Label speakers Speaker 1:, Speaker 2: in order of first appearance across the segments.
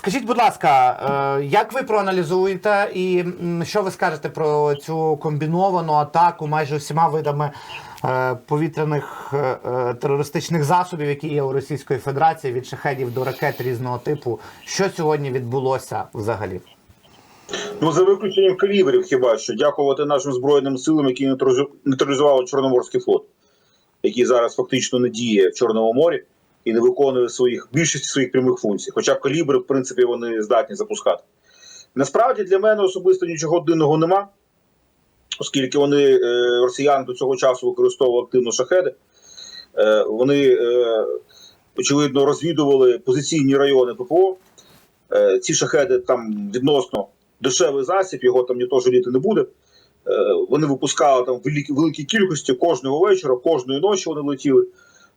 Speaker 1: Скажіть, будь ласка, е, як ви проаналізуєте і що ви скажете про цю комбіновану атаку майже усіма видами е, повітряних е, терористичних засобів, які є у Російської Федерації від шахедів до ракет різного типу? Що сьогодні відбулося взагалі?
Speaker 2: Ну, за виключенням калібрів, хіба що дякувати нашим збройним силам, які нейтралізу- нейтралізували Чорноморський флот, який зараз фактично не діє в Чорному морі і не виконує своїх більшості своїх прямих функцій. Хоча калібри, в принципі, вони здатні запускати. Насправді для мене особисто нічого дивного нема, оскільки вони е, росіяни до цього часу використовували активно шахеди. Е, вони, е, очевидно, розвідували позиційні райони ППО. Ці шахеди там відносно дешевий засіб, його там ніхто жаліти не буде. Вони випускали там великі великі кількості кожного вечора, кожної ночі вони летіли.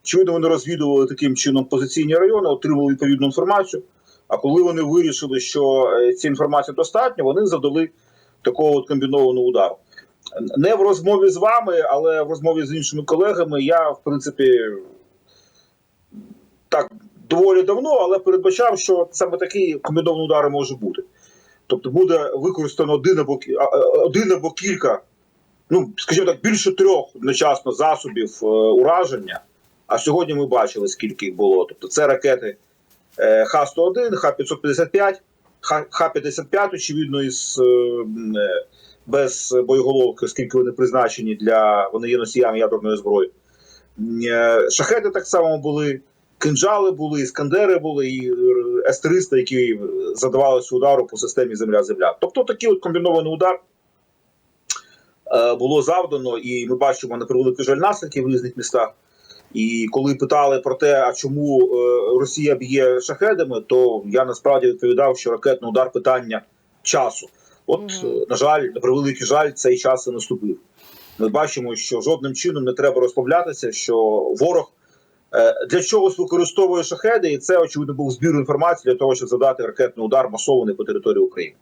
Speaker 2: Очевидно, вони розвідували таким чином позиційні райони, отримали відповідну інформацію. А коли вони вирішили, що е, цієї інформації достатньо, вони завдали такого от комбінованого удару. Не в розмові з вами, але в розмові з іншими колегами я, в принципі, так доволі давно, але передбачав, що саме такий комбінований удар може бути. Тобто буде використано один або а, один або кілька, ну скажімо так, більше трьох одночасно засобів е, ураження. А сьогодні ми бачили, скільки їх було. Тобто це ракети е, Х-101, Х-555, Х- Х-55, очевидно, із е, е, без боєголовки, оскільки вони призначені для вони є носіями ядерної зброї. Е, Шахеди так само були, кинджали були, іскандери були, і е, С-300, які задавалися удару по системі Земля-Земля. Тобто такий от комбінований удар було завдано, і ми бачимо на превеликий жаль наслідки в різних містах. І коли питали про те, а чому е, Росія б'є шахедами, то я насправді відповідав, що ракетний удар питання часу. От, е, на жаль, на превеликий жаль, цей час і наступив. Ми бачимо, що жодним чином не треба розслаблятися, що ворог е, для чогось використовує шахеди, і це очевидно був збір інформації для того, щоб задати ракетний удар масований по території України.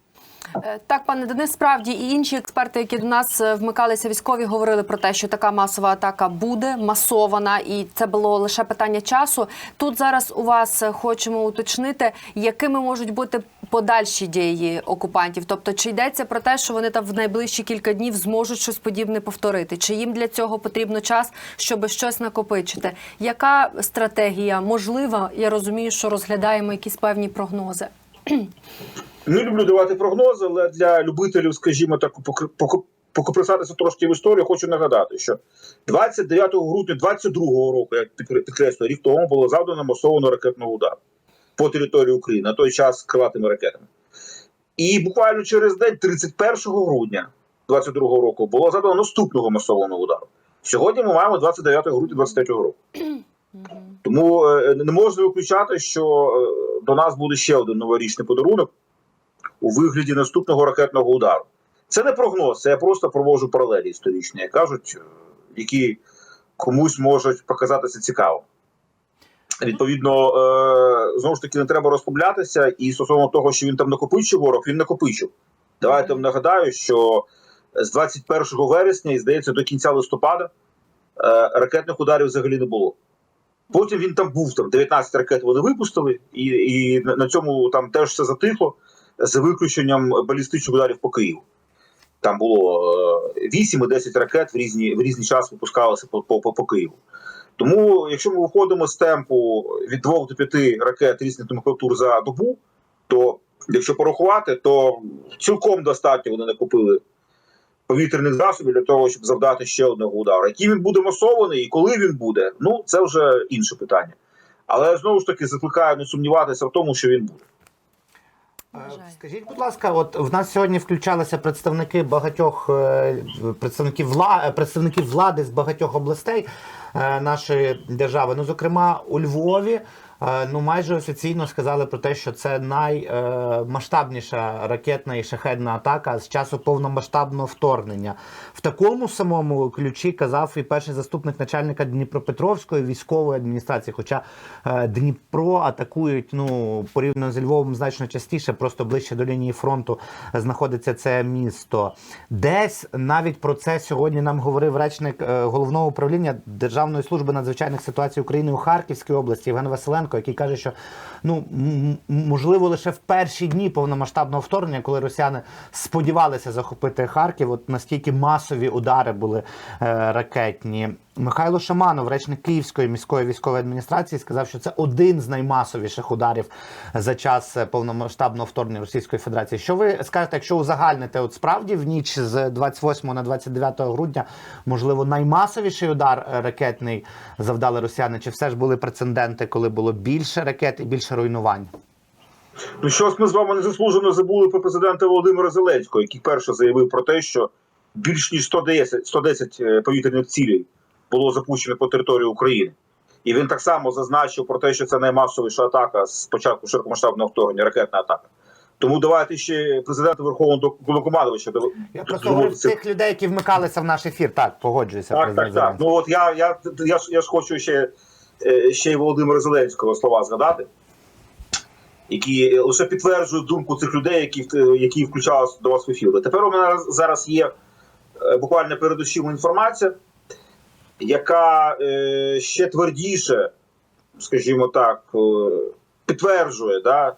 Speaker 3: Е, Так, пане Денис, справді і інші експерти, які до нас е, вмикалися військові, говорили про те, що така масова атака буде масована, і це було лише питання часу. Тут зараз у вас е, хочемо уточнити, якими можуть бути подальші дії окупантів. Тобто, чи йдеться про те, що вони там в найближчі кілька днів зможуть щось подібне повторити? Чи їм для цього потрібно час, щоб щось накопичити? Яка стратегія можлива? Я розумію, що розглядаємо якісь певні прогнози.
Speaker 2: Не люблю давати прогнози, але для любителів, скажімо так, покоприсатися трошки в історію, хочу нагадати, що 29 грудня 22-го року, як підкре- підкреслюю, рік тому було завдано масованого ракетного удару по території України, на той час з крилатими ракетами. І буквально через день, 31 грудня 22-го року, було завдано наступного масованого удару. Сьогодні ми маємо 29 грудня 23-го року. Тому е, не можна виключати, що е, до нас буде ще один новорічний подарунок у вигляді наступного ракетного удару. Це не прогноз, це я просто проводжу паралелі історичні, як кажуть, е, які комусь можуть показатися цікавим. Відповідно, е, знову ж таки, не треба розслаблятися, і стосовно того, що він там накопичив ворог, він накопичив. Давайте вам нагадаю, що з 21 вересня і здається до кінця листопада е, ракетних ударів взагалі не було. Потім він там був, там 19 ракет вони випустили, і, і на цьому там теж все затихло, за виключенням балістичних ударів по Києву. Там було е, 8 і 10 ракет в різні, в різний час випускалися по, по, по, по Києву. Тому, якщо ми виходимо з темпу від 2 до 5 ракет різних номенклатур за добу, то якщо порахувати, то цілком достатньо вони накопили повітряних засобів для того, щоб завдати ще одного удару. Який він буде масований і коли він буде, ну це вже інше питання. Але знову ж таки закликаю не сумніватися в тому, що він буде.
Speaker 1: Е. Скажіть, будь ласка, от в нас сьогодні включалися представники багатьох е, представників вла, представників влади з багатьох областей е, нашої держави. Ну, зокрема, у Львові. Е, Ну, майже офіційно сказали про те, що це наймасштабніша ракетна і шахедна атака з часу повномасштабного вторгнення. В такому самому ключі казав і перший заступник начальника Дніпропетровської військової адміністрації. Хоча е, Дніпро атакують ну порівняно з Львовом значно частіше, просто ближче до лінії фронту знаходиться це місто. Десь навіть про це сьогодні нам говорив речник е, головного управління Державної служби надзвичайних ситуацій України у Харківській області Євген Василенко. Луценко, який каже, що ну можливо лише в перші дні повномасштабного вторгнення, коли росіяни сподівалися захопити Харків, от настільки масові удари були е, ракетні. Михайло Шаманов, речник Київської міської військової адміністрації, сказав, що це один з наймасовіших ударів за час повномасштабного вторгнення Російської Федерації. Що ви скажете, якщо узагальните, от справді в ніч з 28 на 29 грудня, можливо, наймасовіший удар ракетний завдали росіяни, чи все ж були прецеденти, коли було більше ракет і більше руйнувань?
Speaker 2: Ну щось ми з вами незаслужено забули про президента Володимира Зеленського, який перше заявив про те, що більш ніж 110, 110 е, повітряних цілей було запущено по території України. І він так само зазначив про те, що це наймасовіша атака з початку широкомасштабного вторгнення, ракетна атака. Тому давайте ще президента Верховного Головнокомандувача
Speaker 1: Я просто говорю тих людей, які вмикалися в наш ефір. Так, погоджуюся.
Speaker 2: так, так, так. Ну от я, я, я, ж, я ж хочу ще, е, ще й Володимира Зеленського слова згадати, які лише підтверджують думку цих людей, які, які включалися до вас в ефір. Тепер у мене зараз є е, буквально перед очима інформація, яка е, ще твердіше, скажімо так, е, підтверджує да,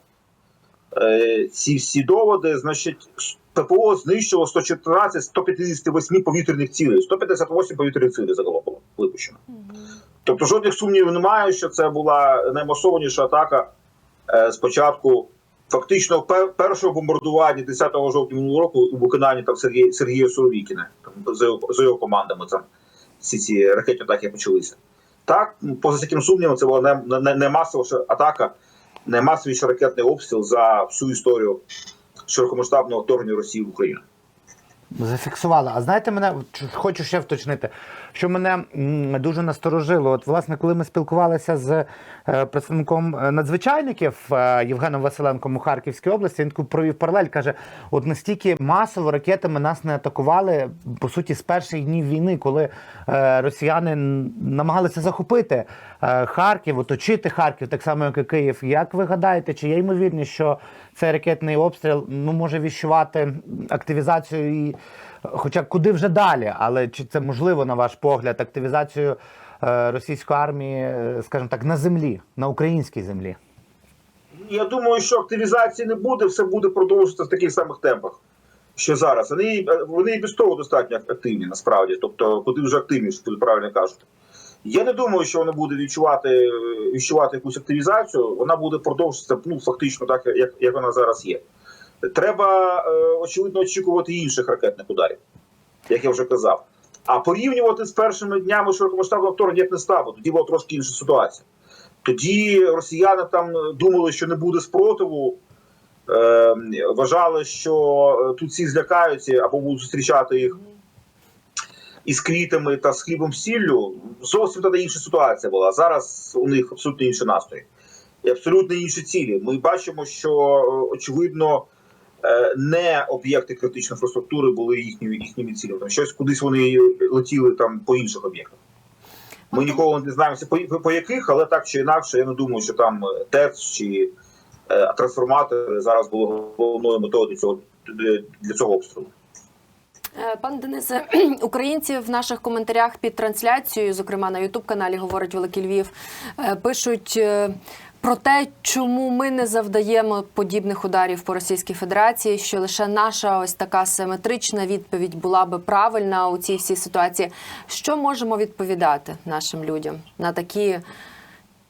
Speaker 2: е, ці всі доводи. Значить, ППО знищило 114 158 повітряних цілей. 158 повітряних цілей загалом було випущено. Тобто жодних сумнівів немає, що це була наймасованіша атака е, з фактично першого бомбардування 10 жовтня минулого року у виконанні там Сергія, Сергія Суровікіна там, за, його, за його командами там всі ці ракетні атаки почалися. Так, поза всяким сумнівом, це була не, не, не масовіша атака, наймасовіший ракетний обстріл за всю історію широкомасштабного вторгнення Росії в Україну.
Speaker 1: Зафіксували. А знаєте, мене хочу ще вточнити, що мене дуже насторожило. От, власне, коли ми спілкувалися з е, представником е, надзвичайників е, Євгеном Василенком у Харківській області, він таку провів паралель. каже: от настільки масово ракетами нас не атакували по суті з перших днів війни, коли росіяни намагалися захопити Харків, оточити Харків, так само як і Київ. Як ви гадаєте, чи є ймовірність, що цей ракетний обстріл ну може віщувати активізацію Хоча куди вже далі, але чи це можливо, на ваш погляд, активізацію е, російської армії, е, скажімо так, на землі, на українській землі?
Speaker 2: Я думаю, що активізації не буде, все буде продовжуватися в таких самих темпах, що зараз. Вони, вони і без того достатньо активні, насправді. Тобто, куди вже активніше, ви правильно кажете. Я не думаю, що вона буде відчувати, відчувати якусь активізацію. Вона буде продовжуватися ну, фактично так, як, як вона зараз є. Треба, е, очевидно, очікувати інших ракетних ударів, як я вже казав. А порівнювати з першими днями широкомасштабного вторгнення не став, тоді була трошки інша ситуація. Тоді росіяни там думали, що не буде спротиву, е, вважали, що е, тут всі злякаються або будуть зустрічати їх із квітами та з хлібом сіллю. Зовсім тоді інша ситуація була. Зараз у них абсолютно інші настрої і абсолютно інші цілі. Ми бачимо, що е, очевидно е, не об'єкти критичної інфраструктури були їхніми їхніми цілями. Щось кудись вони летіли там по інших об'єктах. Ми ніколи не дізнаємося по, по яких, але так чи інакше, я не думаю, що там е, ТЕЦ чи е, трансформатори зараз були головною метою для цього для цього обстрілу.
Speaker 3: Е, Пане Денисе, українці в наших коментарях під трансляцією, зокрема на Ютуб каналі Говорить Великий Львів, е, пишуть. Про те, чому ми не завдаємо подібних ударів по Російській Федерації, що лише наша ось така симетрична відповідь була би правильна у цій всій ситуації. Що можемо відповідати нашим людям на такі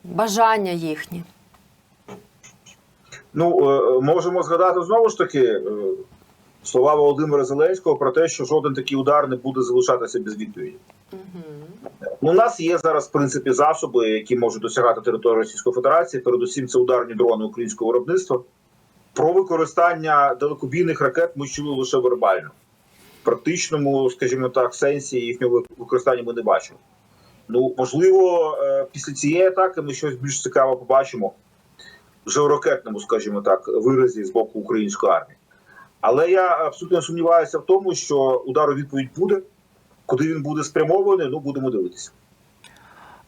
Speaker 3: бажання їхні?
Speaker 2: Ну, е, можемо згадати знову ж таки е, слова Володимира Зеленського про те, що жоден такий удар не буде залишатися без відповіді. Ну, у нас є зараз в принципі засоби, які можуть досягати території Російської Федерації. Передусім, це ударні дрони українського виробництва. Про використання далекобійних ракет ми чули лише вербально. В практичному, скажімо так, сенсі їхнього використання ми не бачимо. Ну, можливо, е, після цієї атаки ми щось більш цікаве побачимо вже у ракетному, скажімо так, виразі з боку української армії. Але я абсолютно сумніваюся в тому, що удар у відповідь буде. Куди він буде спрямований, ну будемо дивитися.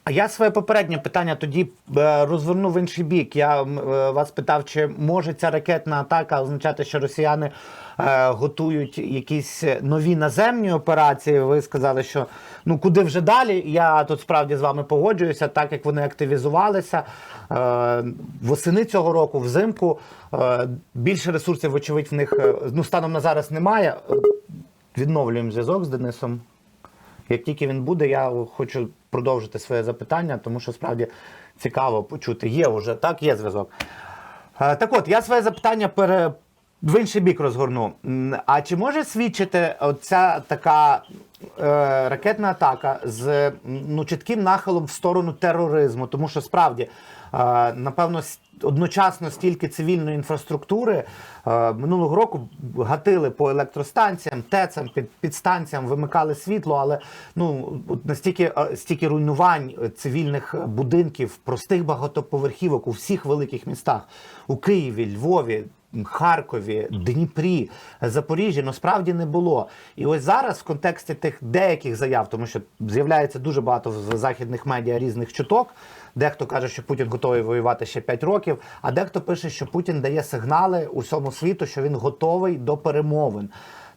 Speaker 1: А я своє попереднє питання тоді е, розверну в інший бік. Я е, вас питав, чи може ця ракетна атака означати, що росіяни е, готують якісь нові наземні операції. Ви сказали, що ну куди вже далі? Я тут справді з вами погоджуюся, так як вони активізувалися восени цього року, взимку. Більше ресурсів, вочевидь, в них ну станом на зараз немає. Відновлюємо зв'язок з Денисом. Як тільки він буде, я хочу продовжити своє запитання, тому що справді цікаво почути. Є вже, так, є зв'язок. Е, Так от, я своє запитання пере... в інший бік розгорну. А чи може свідчити оця така е, ракетна атака з ну, чітким нахилом в сторону тероризму? Тому що справді, е, напевно, одночасно стільки цивільної інфраструктури е, минулого року гатили по електростанціям, ТЕЦам, під, підстанціям, вимикали світло, але ну настільки е, стільки руйнувань цивільних будинків, простих багатоповерхівок у всіх великих містах у Києві, Львові. Харкові, Дніпрі, Запоріжжі насправді не було. І ось зараз в контексті тих деяких заяв, тому що з'являється дуже багато в західних медіа різних чуток. Дехто каже, що Путін готовий воювати ще 5 років, а дехто пише, що Путін дає сигнали усьому світу, що він готовий до перемовин.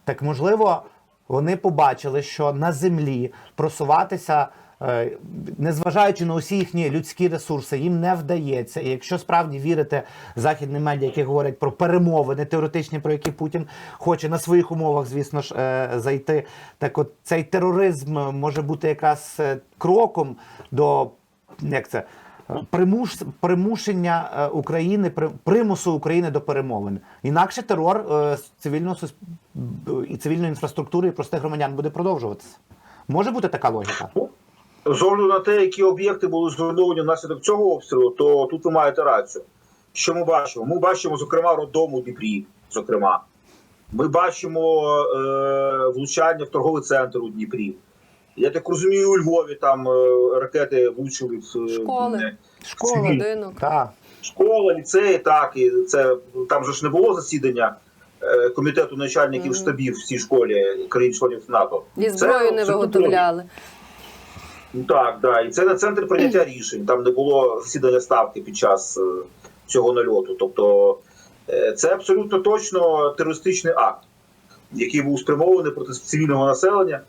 Speaker 1: Так можливо, вони побачили, що на землі просуватися. Е, Незважаючи на усі їхні людські ресурси, їм не вдається. І якщо справді вірити західним медіа, які говорять про перемовини теоретичні, про які Путін хоче на своїх умовах, звісно ж, е, зайти, так от цей тероризм може бути якраз е, кроком до як це примуш, примушення України, при- примусу України до перемовин. Інакше терор цивільного і цивільної інфраструктури і простих громадян буде продовжуватися. Може бути така логіка?
Speaker 2: З огляду на те, які об'єкти були зруйновані внаслідок цього обстрілу, то тут ви маєте рацію. Що ми бачимо? Ми бачимо, зокрема, роддом у Дніпрі. Зокрема, ми бачимо е, влучання в торговий центр у Дніпрі. Я так розумію, у Львові там е, ракети влучили в е,
Speaker 3: Школи. Школа, будинок.
Speaker 2: Школа, ліцеї, так і це там же ж не було засідання е, комітету начальників
Speaker 3: Мгм.
Speaker 2: штабів в цій школі країн-членів НАТО.
Speaker 3: І
Speaker 2: Це
Speaker 3: зброю не
Speaker 2: абсолютно
Speaker 3: виготовляли.
Speaker 2: Ну, Так, да. І це на центр прийняття рішень. Там не було засідання ставки під час е, цього нальоту. Тобто е, це абсолютно точно терористичний акт, який був спрямований проти цивільного населення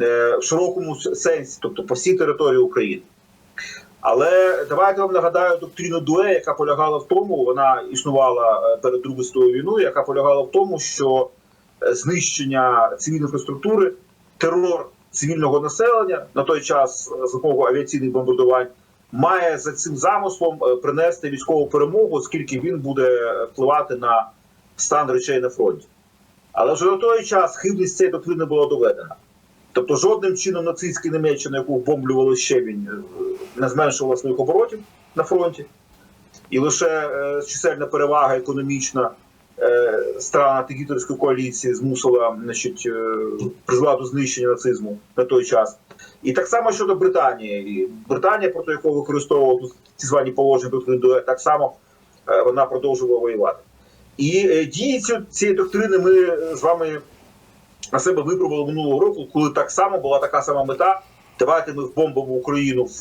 Speaker 2: е, в широкому сенсі, тобто по всій території України. Але давайте вам нагадаю доктрину Дуе, яка полягала в тому, вона існувала перед Другою світовою війною, яка полягала в тому, що знищення цивільної інфраструктури, терор цивільного населення на той час е, за допомогою авіаційних бомбардувань має за цим замислом е, принести військову перемогу, оскільки він буде впливати на стан речей на фронті. Але вже на той час хибність цієї доктрини була доведена. Тобто жодним чином нацистська Німеччина, яку вбомблювали щебінь, е, не зменшувала своїх оборотів на фронті. І лише е, чисельна перевага економічна е, стран антигітлерської коаліції змусила значить, е, призвела до знищення нацизму на той час. І так само щодо Британії. Британія, проти якого використовували тут ці звані положення доктрини так само е, вона продовжувала воювати. І дії цієї доктрини ми з вами на себе випробували минулого року, коли так само була така сама мета. Давайте ми вбомбимо Україну в,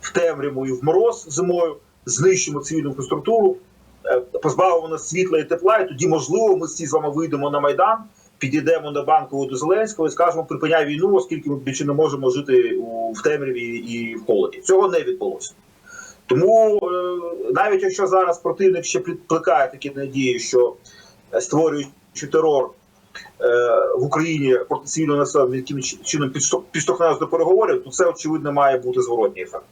Speaker 2: в темряву і в мороз зимою, знищимо цивільну інфраструктуру, е, позбавимо світла і тепла, і тоді, можливо, ми всі з вами вийдемо на Майдан, підійдемо на банкову до Зеленського і скажемо, припиняй війну, оскільки ми більше не можемо жити у, в темряві і в холоді. Цього не відбулося. Тому е, навіть якщо зараз противник ще плекає такі надії, що е, створюючи терор в Україні проти цивільного населення, яким чином підштовх- підштовхне до переговорів, то це очевидно має бути зворотній ефект.